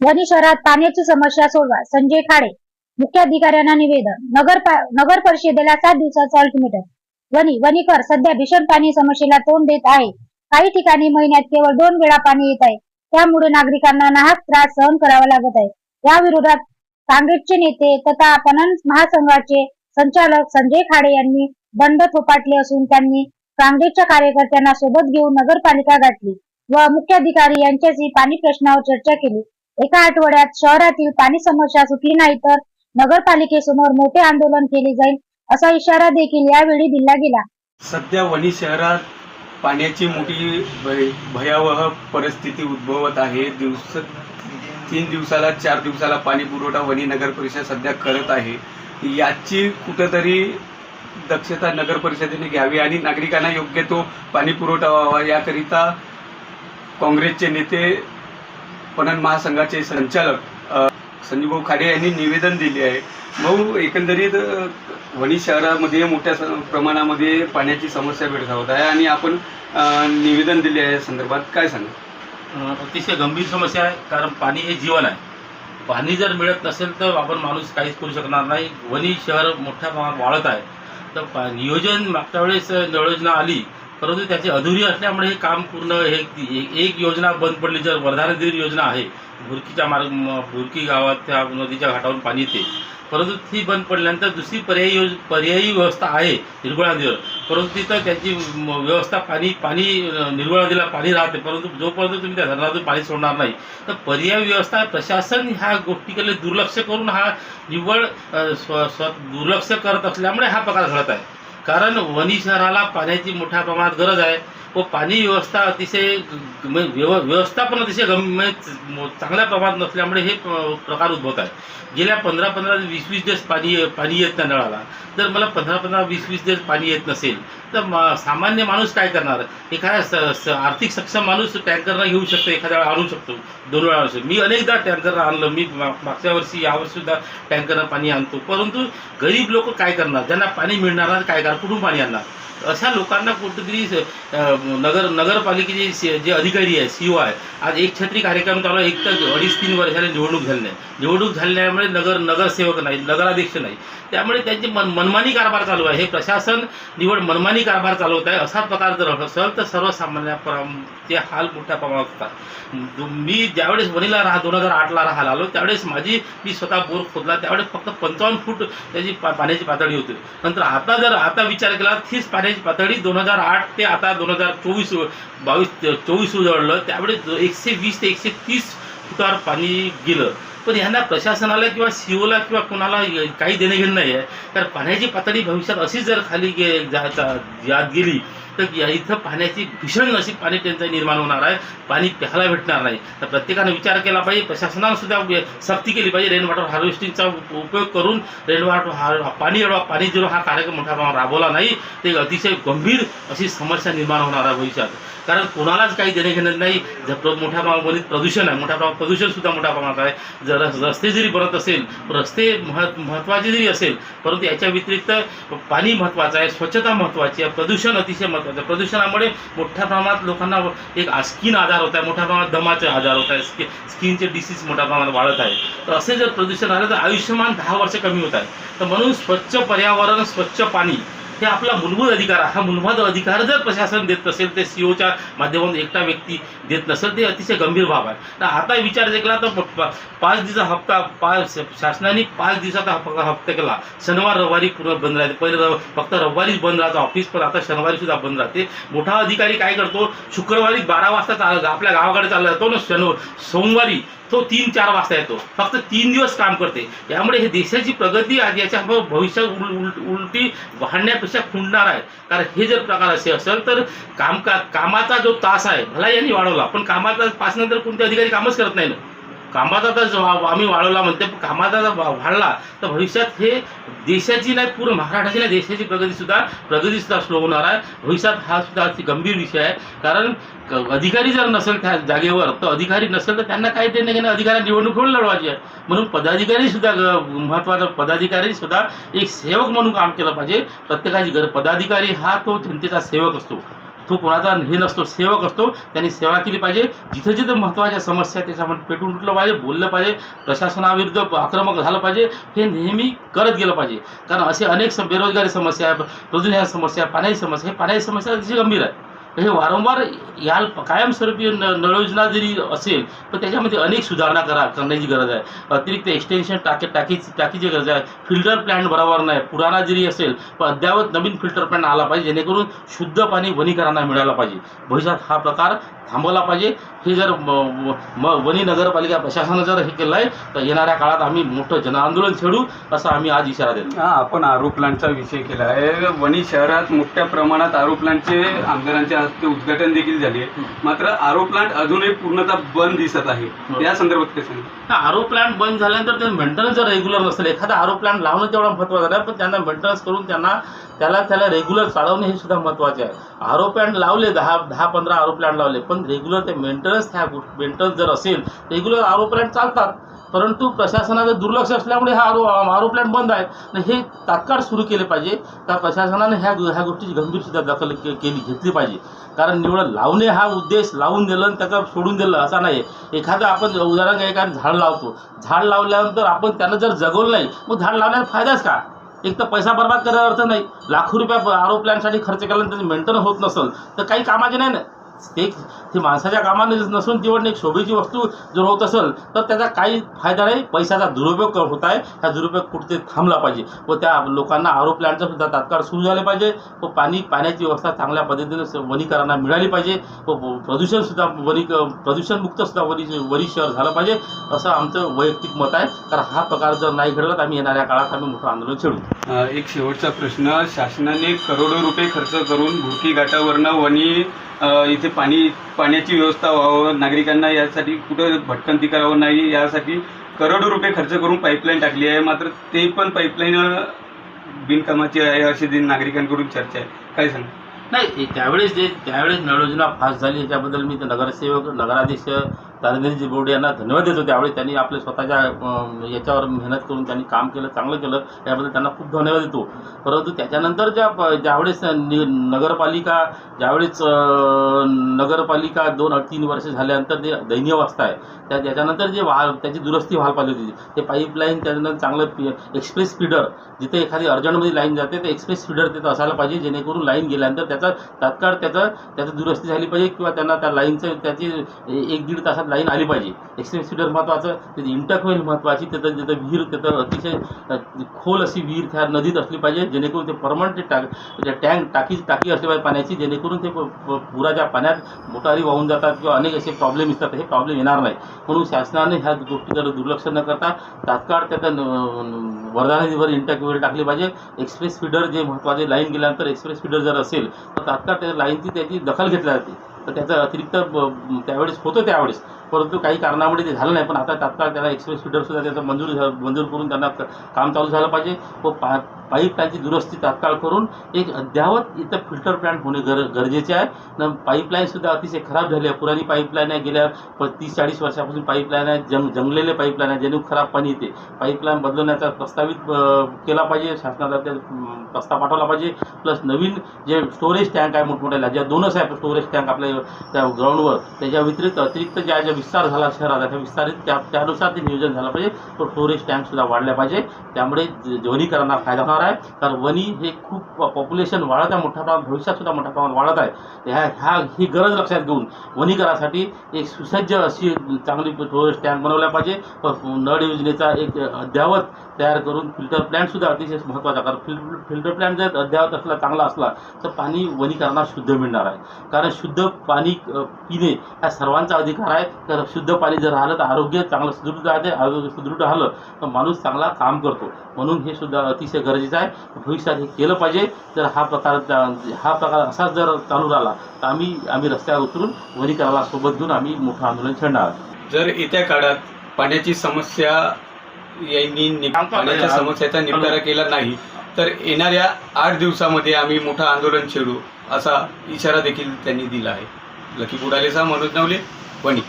वणी शहरात पाण्याची समस्या सोडवा. संजय खाडे मुख्याधिकाऱ्यांना निवेदन. नगर नगर परिषदेला सात दिवसाचं अल्टिमेटम वणी वणीकर सध्या भीषण पाणी समस्येला तोंड देत आहे. काही ठिकाणी महिन्यात केवळ दोन वेळा पाणी येत आहे. त्यामुळे नागरिकांना नाहक त्रास सहन करावा लागत आहे. या विरोधात काँग्रेसचे नेते तथा पणन महासंघाचे संचालक संजय खाडे यांनी बंड थोपाटले असून त्यांनी काँग्रेसच्या कार्यकर्त्यांना सोबत घेऊन नगरपालिका गाठली व मुख्याधिकारी यांच्याशी पाणी प्रश्नावर चर्चा केली. एका आठवड्यात शहरातील पाणी समस्या सुटली नाही तर नगरपालिकेसमोर मोठे आंदोलन केले जाईल असा इशारा देखील यावेळी दिला गेला. सध्या वणी शहरात पाण्याची मोठी भयावह परिस्थिती उद्भवत आहे. दिवस तीन दिवसाला चार दिवसाला पाणी पुरवठा वणी नगर परिषद सध्या करत आहे. याची कुठंतरी दक्षता नगर परिषदेने घ्यावी आणि नागरिकांना योग्य तो पाणी पुरवठा व्हावा याकरिता काँग्रेसचे नेते पणन महासंघाचे संचालक अ, संजूभाऊ खाडे यांनी निवेदन दिले आहे. भाऊ एकंदरीत वणी शहरामध्ये मोठ्या स- प्रमाणामध्ये पाण्याची समस्या भेडसावत आहे आणि आपण निवेदन दिले आहे संदर्भात. काय सांगा अतिशय गंभीर समस्या आहे कारण पाणी हे जीवन आहे. पाणी जर मिळत नसेल तर आपण माणूस काहीच करू शकणार नाही. वणी शहर मोठ्या प्रमाणात वाढत आहे. तर पा नियोजन मागच्या वेळेस योजना आली. परंतु त्याची अधुरी असल्यामुळे हे काम पूर्ण हे एक- एक योजना बंद पडली. जर वर्धा योजना आहे भुरकीच्या मार्ग म- भुरकी गावात त्या नदीच्या घाटावरून पाणी येते. परंतु ती बंद पडल्यानंतर दुसरी पर्यायी योज पर्यायी व्यवस्था आहे निर्गुळा नदीवर परंतु तिथं त्याची व्यवस्था पाणी पाणी अं, निर्गुळा नदीला पाणी राहते. परंतु जोपर्यंत तुम्ही त्या धरणातून पाणी सोडणार नाही तर पर्यायी व्यवस्था प्रशासन ह्या गोष्टीकडे दुर्लक्ष करून हा निव्वळ स्व स्व दुर्लक्ष करत असल्यामुळे हा प्रकार घडत आहे. कारण वणी पाण्याची मोठ्या प्रमाणात गरज आहे. व पाणी व्यवस्था अतिशय म्हणजे व्यव व्यवस्थापन अतिशय गम म्हणजे चांगल्या प्रमाणात नसल्यामुळे हे प्रकार उद्भवत आहे गेल्या पंधरा पंधरा वीस वीस दिवस पाणी पाणी येत नाही नळाला. जर मला पंधरा पंधरा वीस वीस दिवस पाणी येत नसेल तर सामान्य माणूस काय करणार? एखादा स- स- आर्थिक सक्षम माणूस टँकरनं घेऊ शकतो एखाद्या वेळा आणू शकतो दोन वेळा आणू शकतो. मी अनेकदा टँकरनं आणलं. मी मा- मागच्या वर्षी यावर्षीसुद्धा टँकरनं पाणी आणतो. परंतु गरीब लोक काय करणार? ज्यांना पाणी मिळणार नाही काय करणार? कुठून पाणी आणणार? अशा लोकांना कुठेतरी नगर नगरपालिकेचे जे अधिकारी आहे सी आहे आज एक छत्री कार्यक्रम चालू एक तर अडीच तीन वर्षाने निवडणूक झाली नाही. निवडणूक झाल्यामुळे नगर नगरसेवक नाही नगराध्यक्ष नाही. त्यामुळे त्यांचे मन मनमानी कारभार चालू आहे. हे प्रशासन निवड मनमानी कारभार चालवत आहे. असा प्रकार जर असेल तर सर्वसामान्य ते हाल मोठ्या प्रमाणात होतात. मी ज्यावेळेस वणीला राहा दोन हजार आठला राहायला आलो त्यावेळेस माझी मी स्वतः बोर खोदला. त्यावेळेस फक्त पंचावन्न फूट त्याची पा- पाण्याची पातळी होती. नंतर आता जर आता विचार केला तीच पाण्याची पातळी दोन हजार आठ ते आता दोन हजार चोवीस बावीस चोवीस उजळलं. त्यावेळेस एकशे वीस ते एकशे तीस फुटावर पाणी गेलं. पण ह्यांना प्रशासनाला किंवा सीओला किंवा कोणाला काही देणं घेणं नाही आहे तर पाण्याची पातळी भविष्यात अशीच जर खाली गे जा- जा- जात गेली तर या इथं पाण्याची भीषण अशी पाणी टंचाई निर्माण होणार आहे. पाणी प्यायला भेटणार नाही. तर प्रत्येकाने विचार केला पाहिजे. प्रशासनानं सुद्धा सक्ती केली पाहिजे. रेन वॉटर हार्वेस्टिंगचा उपयोग करून रेन वॉटर हार पाणी अडवा पाणी जिरो हा कार्यक्रम मोठ्या प्रमाणात राबवला नाही. ते अतिशय गंभीर अशी समस्या निर्माण होणार आहे भविष्यात. कारण कोणालाच काही देणे घेणं नाही. जर मोठ्या प्रमाणामध्ये प्रदूषण आहे मोठ्या प्रमाणात प्रदूषण सुद्धा मोठ्या प्रमाणात आहे. जर रस्ते जरी बनत असेल रस्ते महत्त्वाचे जरी असेल परंतु याच्या व्यतिरिक्त पाणी महत्त्वाचं आहे स्वच्छता महत्त्वाची आहे. प्रदूषण अतिशय महत्त्वाचं आहे प्रदूषणामुळे मोठ्या प्रमाणात लोकांना एक स्किन आजार होत आहे मोठ्या प्रमाणात दमाचे आजार होत आहे स्कि स्किनचे डिसीज मोठ्या प्रमाणात वाढत आहे. तर असे जर प्रदूषण झालं तर आयुष्यमान दहा वर्ष कमी होत आहे. तर म्हणून स्वच्छ पर्यावरण स्वच्छ पाणी हे आपला मूलभूत अधिकार हा मूलभूत अधिकार जर प्रशासन देत नसेल ते सीओच्या माध्यमातून एकटा व्यक्ती देत नसेल ते अतिशय गंभीर बाब आहे. तर आता विचार केला तर पाच दिवसा हप्ता पाच शासनाने पाच दिवसाचा हप- हप्ता केला. शनिवार रविवारी पूर्ण बंद राहते. पहिले रव- फक्त रविवारीच बंद राहतं ऑफिस पण आता शनिवारी सुद्धा बंद राहते. मोठा अधिकारी काय करतो? शुक्रवारी बारा वाजता चाल आपल्या गावाकडे चालला जातो ना शनिवार सोमवारी तो तीन चार वाजता येतो. फक्त तीन दिवस काम करते. यामुळे हे देशाची प्रगती आज याच्या भविष्यात उल उल उलटी वाढण्यापेक्षा खुंडणार आहे. कारण हे जर प्रकार असे असेल तर कामका कामाचा जो तास आहे भला यांनी वाढवला. पण कामाचा पासनंतर कोणते अधिकारी कामच करत नाही ना. कामाचा तर आम्ही वाढवला म्हणते कामाचा जर वाढला तर भविष्यात हे देशाची नाही पूर्ण महाराष्ट्राची नाही देशाची प्रगतीसुद्धा प्रगतीसुद्धा स्लो होणार आहे. भविष्यात हा सुद्धा अति गंभीर विषय आहे. कारण अधिकारी जर नसेल त्या जागेवर तर अधिकारी नसेल तर त्यांना काही देणं घेणं अधिकारी निवडणूक होऊन लढवायची आहे. म्हणून पदाधिकारी सुद्धा ग- महत्त्वाचा पदाधिकारी सुद्धा एक सेवक म्हणून काम केलं पाहिजे. प्रत्येकाची गरज पदाधिकारी हा तो जनतेचा सेवक असतो. तो कोणाचा हे नसतो सेवक असतो त्यांनी सेवा केली पाहिजे. जिथं जिथं महत्त्वाच्या समस्या त्याच्यामध्ये पेटून उठलं पाहिजे बोललं पाहिजे. प्रशासनाविरुद्ध आक्रमक झालं पाहिजे. हे नेहमी करत गेलं पाहिजे. कारण असे अनेक बेरोजगारी समस्या आहे प्रदूषणाच्या समस्या पाण्याची समस्या हे पाण्याची समस्या अतिशय गंभीर आहे. हे वारंवार ह्या कायमस्वरूपी न नळ योजना जरी असेल पण त्याच्यामध्ये अनेक सुधारणा करा करण्याची गरज आहे. अतिरिक्त एक्सटेन्शन टाकी टाकीची टाकीची गरज आहे. फिल्टर प्लॅन्ट बरोबर नाही. पुराणा जरी असेल पण अद्यावत नवीन फिल्टर प्लॅन्ट आला पाहिजे जेणेकरून शुद्ध पाणी वनीकरांना मिळायला पाहिजे. भविष्यात हा प्रकार थांबवला पाहिजे. हे जर म- वनी नगरपालिका प्रशासनानं जर हे केलं आहे तर येणाऱ्या काळात आम्ही मोठं जनआंदोलन छेडू असा आम्ही आज इशारा देतो. हां आपण आरोप प्लांटचा विषय केला आहे. वणी शहरात मोठ्या प्रमाणात आरोप प्लांटचे आमदारांच्या हस्ते उद्घाटन देखील झाले. मात्र आरो प्लांट अजूनही पूर्णतः बंद दिसत आहे. या संदर्भात काय सांगा आरो प्लांट बंद झाल्यानंतर ते मेंटेनन्स जर रेग्युलर नसेल एखादा आरो प्लांट लावणं तेवढा महत्त्वाचं नाही पण त्यांना मेंटेनन्स करून त्यांना त्याला त्याला रेग्युलर चालवणे हे सुद्धा महत्त्वाचे आहे. आरो प्लांट लावले दहा दहा पंधरा आरो प्लांट लावले पण रेग्युलर ते मेंटेनन्स त्या मेंटेनन्स जर असेल रेग्युलर आरो प्लांट चालतात. परंतु प्रशासनाचं दुर्लक्ष असल्यामुळे हा आरो आरो प्लॅन बंद आहे. आणि हे तात्काळ सुरू केले पाहिजे. का प्रशासनाने ह्या ह्या गोष्टीची गंभीर सुद्धा दखल के- केली घेतली पाहिजे. कारण निवड लावणे हा उद्देश लावून दिलं आणि त्याचा सोडून दिलं असा नाही एखादं आपण उदाहरण एखादं झाड लावतो. झाड लावल्यानंतर आपण त्यानं जर जगवलं नाही मग झाड लावण्याचा फायदाच का? एक तर पैसा बर्बाद करायला अर्थ नाही. लाखो रुपया आरो प्लॅनसाठी खर्च केल्यानंतर त्याचं होत नसेल तर काही कामाचे नाही ना. ते ते माणसाच्या कामाने नसून जीवन एक शोभेची वस्तू जर होत असेल तर त्याचा काही फायदा नाही. पैशाचा दुरुपयोग होत आहे. हा दुरुपयोग कुठे थांबला पाहिजे. व त्या लोकांना आरो प्लॅनचा सुद्धा तात्काळ सुरू झाले पाहिजे. व पाणी पाण्याची व्यवस्था चांगल्या पद्धतीने स- वनीकरांना मिळाली पाहिजे. व प्रदूषणसुद्धा वनी प्रदूषणमुक्तसुद्धा वनी वनी शहर झालं पाहिजे असं आमचं वैयक्तिक मत आहे. कारण हा प्रकार जर नाही घडला तर आम्ही येणाऱ्या काळात आम्ही मोठं आंदोलन छेडू एक शेवटचा प्रश्न. शासनाने करोडो रुपये खर्च करून भुरकी घाटावरनं वणी इथे पाणी पाण्याची व्यवस्था व्हावं नागरिकांना यासाठी कुठं भटकंती करावं नाही यासाठी करोडो रुपये खर्च करून पाईपलाईन टाकली आहे. मात्र ते पण पाईपलाईन बिनकामाची आहे अशी दिन नागरिकांकडून चर्चा आहे. काय सांग? नाही त्यावेळेस जे त्यावेळेस नळयोजना फास्ट झाली त्याबद्दल मी नगरसेवक नगराध्यक्ष दादाजी बोर्डे यांना धन्यवाद देतो. त्यावेळी त्यांनी आपल्या स्वतःच्या याच्यावर मेहनत करून त्यांनी काम केलं चांगलं केलं. याबद्दल त्यांना खूप धन्यवाद देतो. परंतु त्याच्यानंतर ज्या प- ज्यावेळेस नि- नगरपालिका ज्यावेळेस नगरपालिका दोन अड- तीन वर्ष झाल्यानंतर जे दयनीय अवस्था आहे त्या त्याच्यानंतर जे वाह त्याची दुरुस्ती व्हायला पाहिजे होती. ते पाईपलाईन त्याच्यानंतर चांगलं एक्सप्रेस फीडर जिथे एखादी अर्जंटमध्ये लाईन जाते ते एक्सप्रेस फीडर तिथं असायला पाहिजे जेणेकरून लाईन गेल्यानंतर त्याचा तात्काळ त्याचं त्याचं दुरुस्ती झाली पाहिजे किंवा त्यांना त्या लाईनचं त्याची एक दीड तासात लाईन आली पाहिजे. एक्सप्रेस फीडर महत्त्वाचं त्याची इंटरक्वेल महत्त्वाची त्याचं तिथं विहीर त्याचं अतिशय खोल अशी विहीर त्या नदीत असली पाहिजे जेणेकरून ते परमनंट ते टाक म्हणजे त्या टँक टाकी टाकी असली पाहिजे पाण्याची जेणेकरून ते प- पुराच्या पाण्यात मोटारी वाहून जातात किंवा अनेक असे प्रॉब्लेम असतात हे प्रॉब्लेम येणार नाही. म्हणून शासनाने ह्या गोष्टीकडे दुर्लक्ष न करता तात्काळ त्याचा वर्धा नदीवर इंटरक्वेल टाकली पाहिजे. एक्सप्रेस फीडर जे महत्त्वाचे लाईन गेल्यानंतर एक्सप्रेस फीडर जर असेल तर तात्काळ त्या लाईनची त्याची दखल घेतली जाते. तर त्याचं अतिरिक्त त्यावेळेस होतं त्यावेळेस. परंतु काही कारणामुळे ते झालं नाही. पण आता तात्काळ त्याला एक्सप्रेस फीडरसुद्धा त्याचं मंजूर झा- मंजूर करून त्यांना काम चालू झालं पाहिजे. व पा पाईप लाईनची दुरुस्ती तात्काळ करून एक अद्यावत इथं फिल्टर प्लांट होणे गर गरजेचे आहे. न पाईपलाईनसुद्धा अतिशय खराब झाली आहे. पुराणी पाईपलाईन आहे. गेल्या प तीस चाळीस वर्षापासून पाईपलाईन आहे. जंग जंगलेले पाईपलाईन आहे. ज्याने खराब पाणी येते. पाईपलाईन बदलण्याचा प्रस्तावित केला पाहिजे. शासनाला त्या प्रस्ताव पाठवला पाहिजे. प्लस नवीन जे स्टोरेज टँक आहे मोठमोठ्याला ज्या दोनच आहे स्टोरेज टँक आपल्या त्या ग्राउंडवर त्याच्या व्यतिरिक्त अतिरिक्त ज्या ज्या विस्तार झाला शहरात त्या विस्तारित त्या त्यानुसार ते नियोजन झालं पाहिजे. तो टुरिस्ट टँकसुद्धा वाढल्या पाहिजे. त्यामुळे ज- वनीकरांना फायदा होणार आहे. कारण वनी हे खूप पॉप्युलेशन वाढत आहे मोठ्या प्रमाणात भविष्यातसुद्धा मोठ्या प्रमाणात वाढत आहे. ह्या ह्या ही गरज लक्षात घेऊन वनीकरासाठी एक सुसज्ज अशी चांगली टुरिस्ट टँक बनवल्या पाहिजे. नळ योजनेचा एक अद्यावत तयार करून फिल्टर प्लॅन्टसुद्धा अतिशय महत्त्वाचा कारण फिल फिल्टर प्लॅन्ट जर अद्यावत असला चांगला असला तर पाणी वनीकरांना शुद्ध मिळणार आहे. कारण शुद्ध पाणी पिणे हा सर्वांचा अधिकार आहे. तर शुद्ध पाणी जर राहिलं तर आरोग्य चांगलं सुदृढ राहते आरोग्य सुदृढ राहिलं तर माणूस चांगला काम करतो. म्हणून हे सुद्धा अतिशय गरजेचं आहे. भविष्यात हे केलं पाहिजे. जर हा प्रकार हा प्रकार असाच जर चालू राहिला तर आम्ही आम्ही रस्त्यावर उतरून वनीकराला सोबत घेऊन आम्ही मोठं आंदोलन छेडणार आहोत. जर येत्या काळात पाण्याची समस्या यांनी पाण्याच्या समस्याचा निपटारा केला नाही तर येणाऱ्या आठ दिवसामध्ये आम्ही मोठं आंदोलन छेडू. असा इशारा देखील त्यांनी दिला आहे. लकी बुडालेचा मनोज नवले वणी.